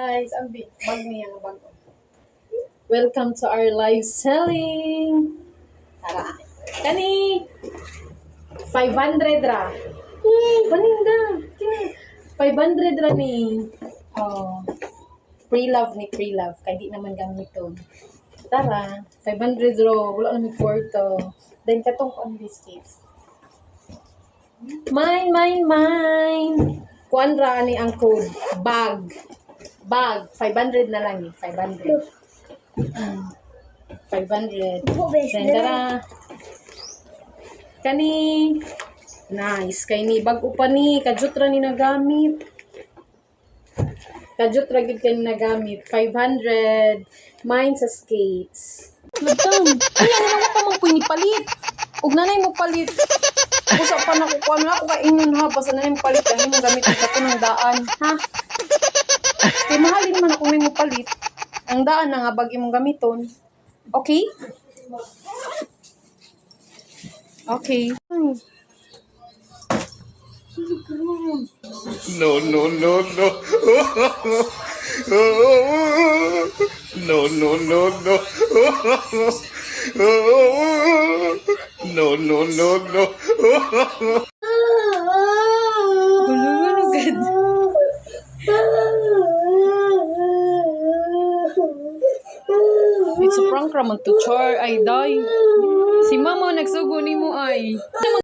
Guys, ang big bag niya ang bag. Welcome to our live selling. Tara. Kani 500 ra. Paninda. Kini 500 ra ni. Oh. Pre-love ni pre-love. Kaya di naman gamiton. Tara. 500 ro. Wala naman kwarto. Then katong on biscuits. Mine, mine, mine. Kuan ra ni ang code. Bag. Bag. 500 na lang eh. 500. Mm. 500. Then tara. Kani. Nice. Kay ni bag upa ni. Kajut ra ni nagamit. Kajut ra gid kay ni nagamit. 500. Mine sa skates. Madam, ano naman ka mong pinipalit? Ug nanay mo palit. Usa pa na ko kuan na ako ka ingon ha basta nanay mo palit ang imong gamit sa ng daan, ha? Kay mahalin man ako mo palit. Ang daan na nga bag imong gamiton. Okay? Okay. Ay. No, no, no, no. No, no, no, no. No, no, no, no. It's a prank raman to char ay day. Si mama nagsugo ni mo ay.